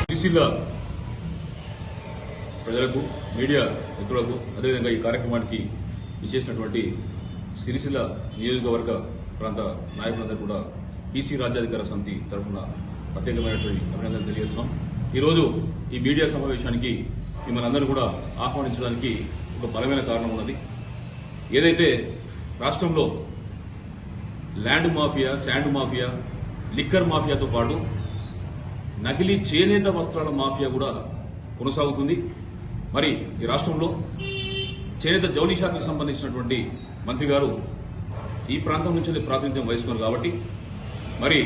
సిరిసిల్ల ప్రజలకు మీడియా మిత్రులకు అదేవిధంగా ఈ కార్యక్రమానికి విచ్చేసినటువంటి సిరిసిల్ల నియోజకవర్గ ప్రాంత నాయకులందరూ కూడా బీసీ రాజ్యాధికార సమితి తరఫున ప్రత్యేకమైనటువంటి అభినందనలు తెలియజేస్తున్నాం. ఈరోజు ఈ మీడియా సమావేశానికి మిమ్మల్ని అందరూ కూడా ఆహ్వానించడానికి ఒక బలమైన కారణం ఉన్నది. ఏదైతే రాష్ట్రంలో land mafia sand mafia liquor మాఫియాతో పాటు నకిలీ చేనేత వస్త్రాల మాఫియా కూడా కొనసాగుతుంది. మరి ఈ రాష్ట్రంలో చేనేత జౌళి శాఖకు సంబంధించినటువంటి మంత్రి గారు ఈ ప్రాంతం నుంచి ప్రాతినిధ్యం వహిస్తున్నారు కాబట్టి మరి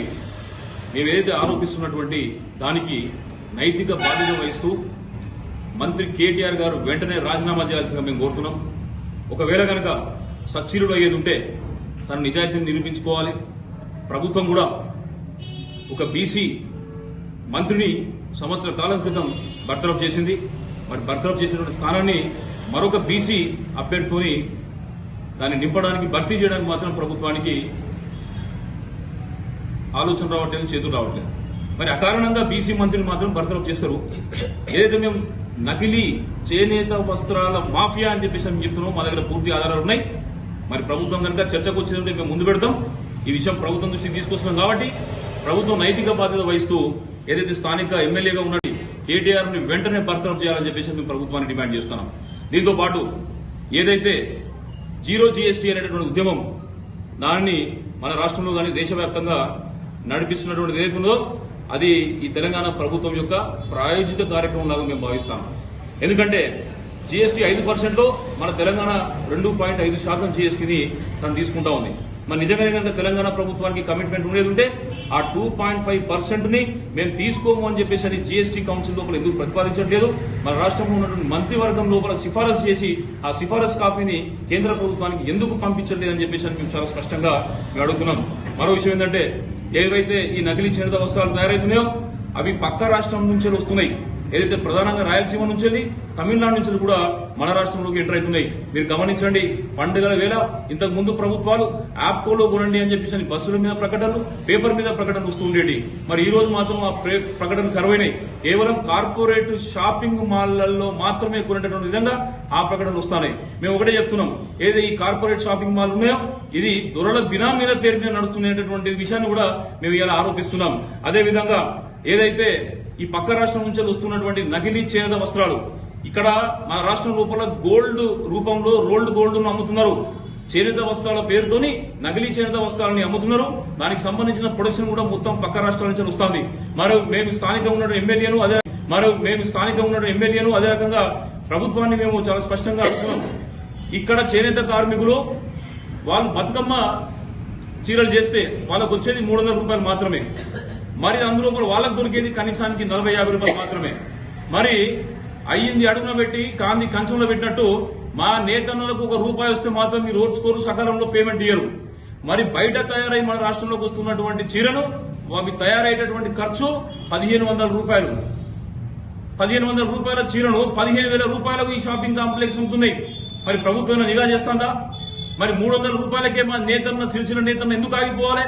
మేమేదైతే ఆరోపిస్తున్నటువంటి దానికి నైతిక బాధ్యత వహిస్తూ మంత్రి కేటీఆర్ గారు వెంటనే రాజీనామా చేయాల్సిందిగా మేము కోరుతున్నాం. ఒకవేళ కనుక సచ్చీలుడు అయ్యేది ఉంటే తన నిజాయితీని నిరూపించుకోవాలి. ప్రభుత్వం కూడా ఒక బీసీ మంత్రిని సంవత్సర కాలం క్రితం బర్తరఫ్ చేసింది. మరి బర్తరఫ్ చేసినటువంటి స్థానాన్ని మరొక బీసీ అభ్యర్థితోని దాన్ని నింపడానికి భర్తీ చేయడానికి మాత్రం ప్రభుత్వానికి ఆలోచన రావట్లేదు చేతులు రావట్లేదు. మరి అకారణంగా బీసీ మంత్రిని మాత్రం బర్తరఫ్ చేస్తారు. ఏదైతే మేము నకిలీ చేనేత వస్త్రాల మాఫియా అని చెప్పేసి మేము చెప్తున్నాం మా దగ్గర పూర్తి ఆధారాలు ఉన్నాయి. మరి ప్రభుత్వం కనుక చర్చకు వచ్చిందంటే మేము ముందు పెడతాం. ఈ విషయం ప్రభుత్వం దృష్టికి తీసుకొస్తున్నాం కాబట్టి ప్రభుత్వం నైతిక బాధ్యత వహిస్తూ ఏదైతే స్థానిక ఎమ్మెల్యేగా ఉన్న కేటీఆర్ని వెంటనే బర్తరఫ్ చేయాలని చెప్పేసి మేము ప్రభుత్వాన్ని డిమాండ్ చేస్తున్నాం. దీంతో పాటు ఏదైతే జీరో జీఎస్టీ అనేటటువంటి ఉద్యమం దానిని మన రాష్ట్రంలో కానీ దేశవ్యాప్తంగా నడిపిస్తున్నటువంటి ఏదైతే ఉందో అది ఈ తెలంగాణ ప్రభుత్వం యొక్క ప్రాయోజిత కార్యక్రమం లాగా మేము భావిస్తాం. ఎందుకంటే జీఎస్టీ ఐదు పర్సెంట్లో మన తెలంగాణ రెండు పాయింట్ ఐదు శాతం జీఎస్టీని తను తీసుకుంటా ఉంది. మరి నిజంగానే కనుక తెలంగాణ ప్రభుత్వానికి కమిట్మెంట్ ఉండేది ఉంటే ఆ టూ పాయింట్ ఫైవ్ పర్సెంట్ని మేము తీసుకోము అని చెప్పేసి అని జీఎస్టీ కౌన్సిల్ లోపల ఎందుకు ప్రతిపాదించట్లేదు? మన రాష్ట్రంలో ఉన్నటువంటి మంత్రివర్గం లోపల సిఫారసు చేసి ఆ సిఫారసు కాపీని కేంద్ర ప్రభుత్వానికి ఎందుకు పంపించట్లేదు అని చెప్పేసి అని మేము చాలా స్పష్టంగా మేము అడుగుతున్నాం. మరో విషయం ఏంటంటే ఏవైతే ఈ నకిలీ చేనేత వస్త్రాలు తయారవుతున్నాయో అవి పక్క రాష్ట్రం నుంచే వస్తున్నాయి. ఏదైతే ప్రధానంగా రాయలసీమ నుంచి వెళ్ళి తమిళనాడు నుంచి కూడా మన రాష్ట్రంలోకి ఎంటర్ అవుతున్నాయి. మీరు గమనించండి పండుగల వేళ ఇంతకు ముందు ప్రభుత్వాలు యాప్కోలో కొనండి అని చెప్పేసి బస్సుల మీద ప్రకటనలు పేపర్ మీద ప్రకటనలు వస్తూ ఉండేవి. మరి ఈ రోజు మాత్రం ఆ ప్రే- ప్రకటనలు కరువైనాయి. కేవలం కార్పొరేట్ షాపింగ్ మాల్లలో మాత్రమే కొనేటటువంటి విధంగా ఆ ప్రకటనలు వస్తున్నాయి. మేము ఒకటే చెప్తున్నాం ఏదైతే ఈ కార్పొరేట్ షాపింగ్ మాల్ ఉన్నాయో ఇది దొరల బినామీల పేరు మీద నడుస్తున్నటువంటి విషయాన్ని కూడా మేము ఇలా ఆరోపిస్తున్నాం. అదే విధంగా ఏదైతే ఈ పక్క రాష్ట్రం నుంచి వస్తున్నటువంటి నకిలీ చేనేత వస్త్రాలు. ఇక్కడ మా రాష్ట్రం లోపల గోల్డ్ రూపంలో రోల్డ్ గోల్డ్ అమ్ముతున్నారు. చేనేత వస్త్రాల పేరుతోని నకిలీ చేనేత వస్త్రాలని అమ్ముతున్నారు. దానికి సంబంధించిన ప్రొడక్షన్ కూడా మొత్తం పక్క రాష్ట్రాల నుంచి వస్తుంది. మరి మేము స్థానికంగా ఉన్న ఎమ్మెల్యేను అదే మరి మేము స్థానికంగా ఉన్న ఎమ్మెల్యేను అదే రకంగా ప్రభుత్వాన్ని మేము చాలా స్పష్టంగా అడుగుతున్నాం. ఇక్కడ చేనేత కార్మికులు వాళ్ళు బతుకమ్మ చీరలు చేస్తే వాళ్ళకు వచ్చేది మూడు వందల రూపాయలు మాత్రమే. మరి అందులో కూడా వాళ్ళకు దొరికేది కనీసానికి నలభై యాభై రూపాయలు మాత్రమే. మరి అయ్యింది అడుగున పెట్టి కాంది కంచంలో పెట్టినట్టు మా నేతన్నలకు ఒక రూపాయి వస్తే మాత్రం మీరు ఓర్చుకోరు సకాలంలో పేమెంట్ ఇయ్యరు. మరి బయట తయారై మన రాష్ట్రంలోకి వస్తున్నటువంటి చీరను అవి తయారయ్యేటటువంటి ఖర్చు పదిహేను వందల రూపాయలు. పదిహేను వందల రూపాయల చీరను పదిహేను వేల రూపాయలకు ఈ షాపింగ్ కాంప్లెక్స్ ఉంటున్నాయి మరి ప్రభుత్వం నిఘా చేస్తుందా? మరి మూడు వందల రూపాయలకే మా నేతన్న చిరుచిన నేతన్న ఎందుకు ఆగిపోవాలి?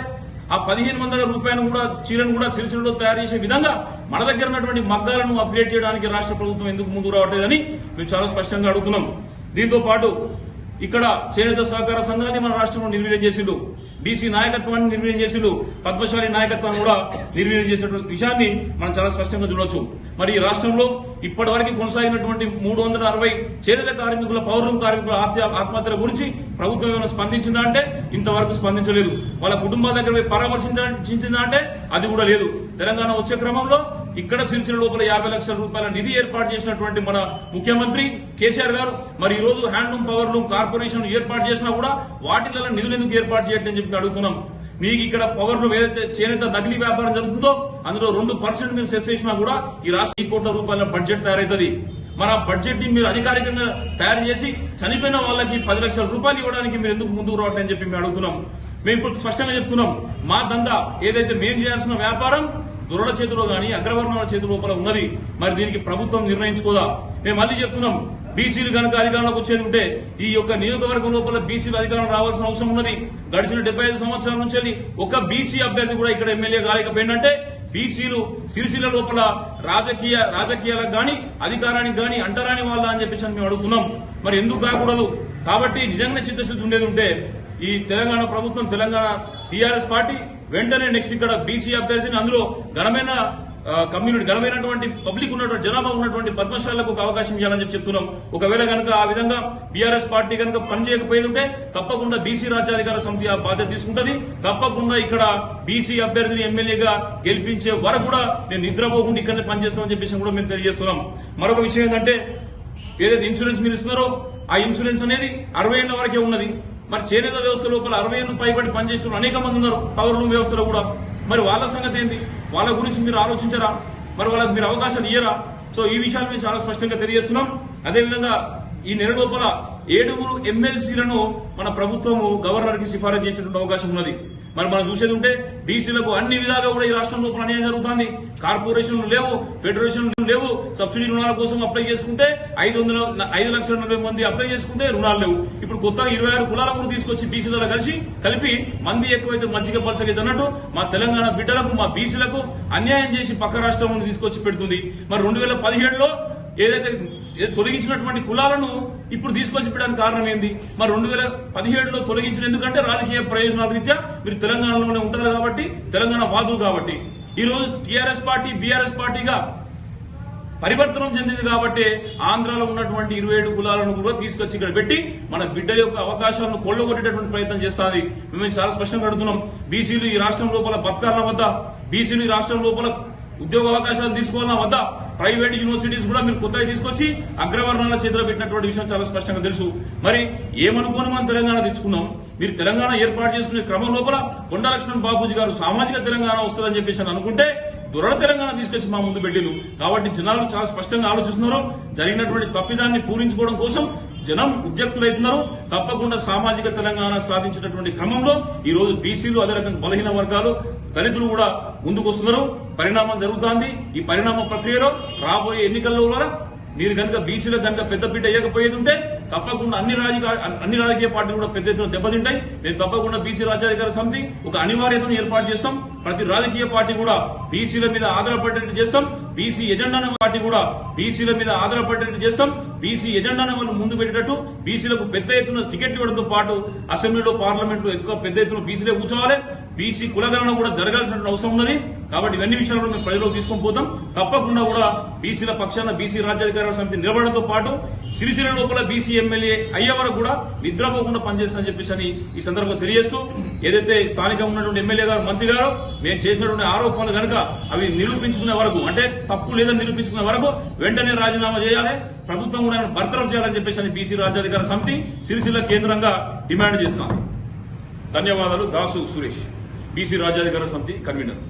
ఆ పదిహేను వందల రూపాయలు కూడా చీరను కూడా సిరిసిల్లలో తయారు చేసే విధంగా మన దగ్గర ఉన్నటువంటి మగ్గాలను అప్గ్రేడ్ చేయడానికి రాష్ట్ర ప్రభుత్వం ఎందుకు ముందుకు రావట్లేదని మేము చాలా స్పష్టంగా అడుగుతున్నాం. దీంతో పాటు ఇక్కడ చేనేత సహకార సంఘాన్ని మన రాష్ట్రంలో నిర్వీర్యం చేసిండు. బీసీ నాయకత్వాన్ని నిర్వీర్యం చేసిండు పద్మశాలి నాయకత్వాన్ని కూడా నిర్వీర్యం చేసినటువంటి విషయాన్ని మనం చాలా స్పష్టంగా చూడొచ్చు. మరి ఈ రాష్ట్రంలో ఇప్పటివరకు కొనసాగినటువంటి మూడు వందల అరవై చేనేత కార్మికుల పౌరులు కార్మికుల ఆత్మ ఆత్మహత్యల గురించి ప్రభుత్వం ఏమైనా స్పందించిందా అంటే ఇంతవరకు స్పందించలేదు. వాళ్ళ కుటుంబాల దగ్గర పరామర్శించిందా అంటే అది కూడా లేదు. తెలంగాణ వచ్చే క్రమంలో ఇక్కడ సిరిసిల్ల లోపల యాభై లక్షల రూపాయల నిధి ఏర్పాటు చేసినటువంటి మన ముఖ్యమంత్రి కేసీఆర్ గారు మరి ఈ రోజు హ్యాండ్లూమ్ పవర్ లూమ్ కార్పొరేషన్ ఏర్పాటు చేసినా కూడా వాటిలలో నిధులు ఎందుకు ఏర్పాటు చేయట్లేదని చెప్పి అడుగుతున్నాం. మీకు ఇక్కడ పవర్ లూమ్ ఏదైతే చేనేత నకిలీ వ్యాపారం జరుగుతుందో అందులో రెండు పర్సెంట్ మీరు సెస్ చేసినా కూడా ఈ రాష్ట్ర కోట్ల రూపాయల బడ్జెట్ తయారవుతుంది మన బడ్జెట్ని మీరు అధికారికంగా తయారు చేసి చనిపోయిన వాళ్ళకి పది లక్షల రూపాయలు ఇవ్వడానికి మీరు ఎందుకు ముందుకు రావట్లేదని చెప్పి మేము అడుగుతున్నాం. మేము ఇప్పుడు స్పష్టంగా చెప్తున్నాం మా దందా ఏదైతే మేము చేయాల్సిన వ్యాపారం దురడ చేతిలో గాని అగ్రవర్ణాల చేతి లోపల ఉన్నది. మరి దీనికి ప్రభుత్వం నిర్ణయించుకోదా? మేము మళ్ళీ చెప్తున్నాం బీసీలు కనుక అధికారంలోకి వచ్చేది ఉంటే ఈ యొక్క నియోజకవర్గం లోపల బీసీలు అధికారం రావాల్సిన అవసరం ఉన్నది. గడిచిన డెబ్బై ఐదు సంవత్సరాల నుంచి వెళ్ళి ఒక బీసీ అభ్యర్థి కూడా ఇక్కడ ఎమ్మెల్యే కాలేకపోయిందంటే బీసీలు సిరిసిల్ల లోపల రాజకీయ రాజకీయాలకు గాని అధికారానికి గాని అంటరాని వాళ్ళ అని చెప్పేసి మేము అడుగుతున్నాం. మరి ఎందుకు కాకూడదు? కాబట్టి నిజంగా చిత్తశుద్ధి ఉండేది ఉంటే ఈ తెలంగాణ ప్రభుత్వం తెలంగాణ టీఆర్ఎస్ పార్టీ వెంటనే నెక్స్ట్ ఇక్కడ బీసీ అభ్యర్థిని అందులో ఘనమైన కమ్యూనిటీ ఘనమైనటువంటి పబ్లిక్ ఉన్నటువంటి జనాభా ఉన్నటువంటి పద్మశాలకు ఒక అవకాశం ఇవ్వాలని చెప్పి చెప్తున్నాం. ఒకవేళ కనుక ఆ విధంగా బీఆర్ఎస్ పార్టీ కనుక పనిచేయకపోయేది ఉంటే తప్పకుండా బీసీ రాజ్యాధికార సమితి ఆ బాధ్యత తీసుకుంటుంది. తప్పకుండా ఇక్కడ బీసీ అభ్యర్థిని ఎమ్మెల్యేగా గెలిపించే వరకు కూడా నేను నిద్రపోకుండా ఇక్కడనే పనిచేస్తామని చెప్పేసి కూడా మేము తెలియజేస్తున్నాం. మరొక విషయం ఏంటంటే ఏదైతే ఇన్సూరెన్స్ మీరు ఇస్తున్నారో ఆ ఇన్సూరెన్స్ అనేది అరవై ఏళ్ళ వరకే ఉన్నది. మరి చేనేత వ్యవస్థ లోపల అరవై ఏళ్ళు పైబడి పనిచేస్తున్న అనేక మంది ఉన్నారు. పవర్ రూమ్ వ్యవస్థలో కూడా. మరి వాళ్ళ సంగతి ఏంటి వాళ్ళ గురించి మీరు ఆలోచించరా? మరి వాళ్ళకి మీరు అవకాశాలు ఇయ్యరా? సో ఈ విషయాలు మేము చాలా స్పష్టంగా తెలియజేస్తున్నాం. అదేవిధంగా ఈ నెల లోపల ఏడుగురు ఎమ్మెల్సీలను మన ప్రభుత్వము గవర్నర్కి సిఫారసు చేసినటువంటి అవకాశం ఉన్నది. మరి మనం చూసేది ఉంటే బీసీలకు అన్ని విధాలుగా కూడా ఈ రాష్ట్రంలో అన్యాయం జరుగుతుంది. కార్పొరేషన్లు లేవు ఫెడరేషన్లు లేవు సబ్సిడీ రుణాల కోసం అప్లై చేసుకుంటే ఐదు వందల ఐదు లక్షల నలభై మంది అప్లై చేసుకుంటే రుణాలు లేవు. ఇప్పుడు కొత్తగా ఇరవై ఆరు కులాల కూడా తీసుకొచ్చి బీసీలలో కలిసి కలిపి మంది ఎక్కువైతే మంచిగా పలచగైతే అన్నట్టు మా తెలంగాణ బిడ్డలకు మా బీసీలకు అన్యాయం చేసి పక్క రాష్ట్రం తీసుకొచ్చి పెడుతుంది. మరి రెండు వేల పదిహేడులో ఏదైతే తొలగించినటువంటి కులాలను ఇప్పుడు తీసుకొచ్చి పెట్టడానికి కారణం ఏంది? మరి రెండు వేల పదిహేడులో తొలగించిన ఎందుకంటే రాజకీయ ప్రయోజనాల రీత్యా మీరు తెలంగాణలోనే ఉంటారు కాబట్టి తెలంగాణ వాదు కాబట్టి. ఈ రోజు టీఆర్ఎస్ పార్టీ బీఆర్ఎస్ పార్టీగా పరివర్తనం చెందింది కాబట్టి ఆంధ్రాలో ఉన్నటువంటి ఇరవై ఏడు కులాలను కూడా తీసుకొచ్చి ఇక్కడ పెట్టి మన బిడ్డ యొక్క అవకాశాలను కొల్లగొట్టేటటువంటి ప్రయత్నం చేస్తుంది. మేము చాలా స్పష్టంగా అడుగుతున్నాం. బీసీలు ఈ రాష్ట్రం లోపల బతకాలన్న వద్ద బీసీలు ఈ రాష్ట్రం లోపల ఉద్యోగ అవకాశాలు తీసుకోవాలన్నా వద్ద? ప్రైవేట్ యూనివర్సిటీస్ కూడా మీరు కొత్తగా తీసుకొచ్చి అగ్రవర్ణాల చేతిలో పెట్టినటువంటి విషయం చాలా స్పష్టంగా తెలుసు. మరి ఏమనుకోని మనం తెలంగాణ తెచ్చుకున్నాం? మీరు తెలంగాణ ఏర్పాటు చేసుకునే క్రమం లోపల కొండ లక్ష్మణ్ బాబూజీ గారు సామాజిక తెలంగాణ వస్తుందని చెప్పేసి అనుకుంటే దురద తెలంగాణ తీసుకొచ్చి మా ముందు పెట్టిను కాబట్టి జనాలు చాలా స్పష్టంగా ఆలోచిస్తున్నారు. జరిగినటువంటి తప్పిదాన్ని పూరించుకోవడం కోసం జనం ఉద్యక్తులైతున్నారు. తప్పకుండా సామాజిక తెలంగాణ సాధించినటువంటి క్రమంలో ఈ రోజు బీసీలు అదే రకంగా బలహీన వర్గాలు దళితులు కూడా ముందుకు వస్తున్నారు. పరిణామం జరుగుతోంది. ఈ పరిణామ ప్రక్రియలో రాబోయే ఎన్నికల్లో కూడా మీరు కనుక బీసీలకు కనుక పెద్ద బిడ్డ వేయకపోయేది ఉంటే తప్పకుండా అన్ని రాజకీయ అన్ని రాజకీయ పార్టీలు కూడా పెద్ద ఎత్తున దెబ్బతింటాయి మేము తప్పకుండా బీసీ రాజ్యాధికార సమితి ఒక అనివార్యతను ఏర్పాటు చేస్తాం ప్రతి రాజకీయ పార్టీ కూడా బీసీల మీద ఆధారపడేట్టు చేస్తాం బీసీ ఎజెండాను పార్టీ కూడా బీసీల మీద ఆధారపడేట్టు చేస్తాం బీసీ ఎజెండాను వాళ్ళు ముందు పెట్టేటట్టు బీసీలకు పెద్ద ఎత్తున టికెట్లు ఇవ్వడంతో పాటు అసెంబ్లీలో పార్లమెంట్లో ఎక్కువ పెద్ద ఎత్తున బీసీలే కూర్చోవాలి బీసీ కులగణన కూడా జరగాల్సిన అవసరం ఉన్నది కాబట్టి ఇవన్నీ విషయాలు కూడా మేము ప్రజలకు తీసుకొని పోతాం తప్పకుండా కూడా బీసీల పక్షాన బీసీ రాజ్యాధికార సమితి నిలబడంతో పాటు సిరిసిరి లోపల బీసీ ఎమ్మెల్యే అయ్యే వరకు కూడా నిద్రపోకుండా పనిచేస్తుందని చెప్పేసి అని ఈ సందర్భంగా తెలియజేస్తూ ఏదైతే స్థానికంగా ఉన్నటువంటి ఎమ్మెల్యే గారు మంత్రి గారు మేము చేసినటువంటి ఆరోపణలు కనుక అవి నిరూపించుకునే వరకు అంటే తప్పు లేదని నిరూపించుకునే వరకు వెంటనే రాజీనామా చేయాలి. ప్రభుత్వం కూడా బర్తరఫ్ చేయాలని చెప్పేసి అని బీసీ రాజ్యాధికార సమితి సిరిసిల్ల కేంద్రంగా డిమాండ్ చేస్తాం. ధన్యవాదాలు. దాసు సురేష్ బీసీ రాజ్యాధికార సమితి కన్వీనర్.